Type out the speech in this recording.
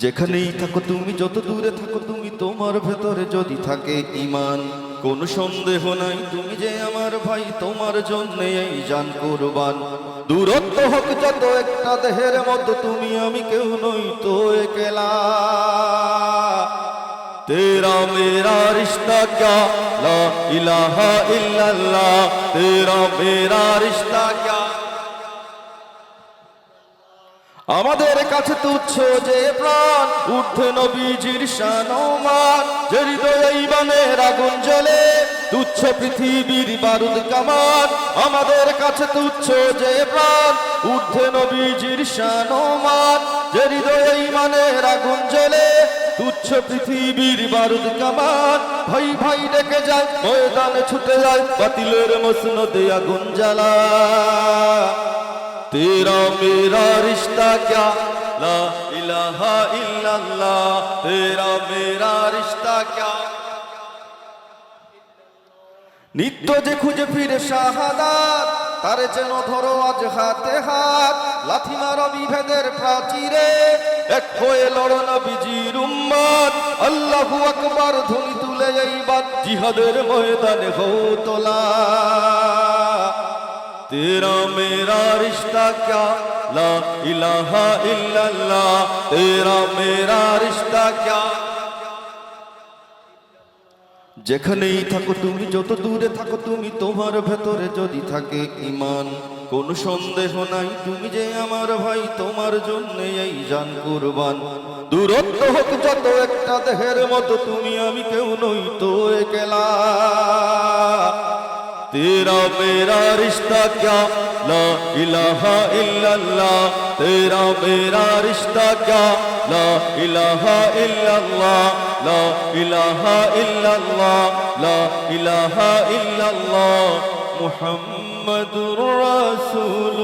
যেখানেই থাকো তুমি, যত দূরে থাকো তুমি, তোমার ভেতরে যদি থাকে ইমান কোন সন্দেহ নাই। তুমি যে আমার ভাই, তোমার জন্য এই জান কোরবান। দূরত্ব হোক যত একটা দেহের মতো তুমি আমি কেউ নই তো একলা। তেরা মেরা রিশতা ক্যা? লা ইলাহা ইল্লাল্লাহ। তেরা মেরা রিশতা ক্যা? আমাদের কাছে তুচ্ছ যে প্রাণ, ঊর্ধ্বে নবীজির শানমান যে হৃদয়ে ইমানের আগুন জ্বলে, তুচ্ছ পৃথিবীর বারুদ কামান। আমাদের কাছে তুচ্ছ যে প্রাণ, ঊর্ধ্বে নবীজির শানমান যে হৃদয়ে ইমানের আগুন জ্বলে, তুচ্ছ পৃথিবীর বারুদ কামান। ভাই ভাই ডেকে যায়, ময়দানে ছুটে যায়, বাতিলের মসনদে আগুন জ্বালা तेरा मेरा रिश्ता क्या ला इलाहा इल्लल्लाह तेरा मेरा रिश्ता क्या নিত্য যে খুঁজে ফিরে শাহাদাত তারে যেন ধরো আজ হাতে হাত লাথি মারো বিভেদের প্রাচীরে এক হয়ে লড়ো না বিজির উম্মত আল্লাহু আকবার ধ্বনি তুলে এইবার জিহাদের ময়দানে হো তোলা तेरा मेरा रिश्ता क्या ला इलाहा इल्लल्लाह तेरा मेरा रिश्ता क्या যেখানেই থাকো তুমি যত দূরে থাকো তুমি তোমার ভেতরে যদি থাকে ইমান কোন সন্দেহ নাই তুমি যে আমার ভাই তোমার জন্য এই জান কুরবান দূরত্ব হোক যত একটা দেহের মতো তুমি আমি কেউ নই তো একলা तेरा मेरा रिश्ता क्या ला इलाहा इल्लल्लाह तेरा मेरा रिश्ता क्या ला इलाहा इल्लल्लाह ला इलाहा इल्लल्लाह ला इलाहा इल्लल्लाह मुहम्मदुर रसूल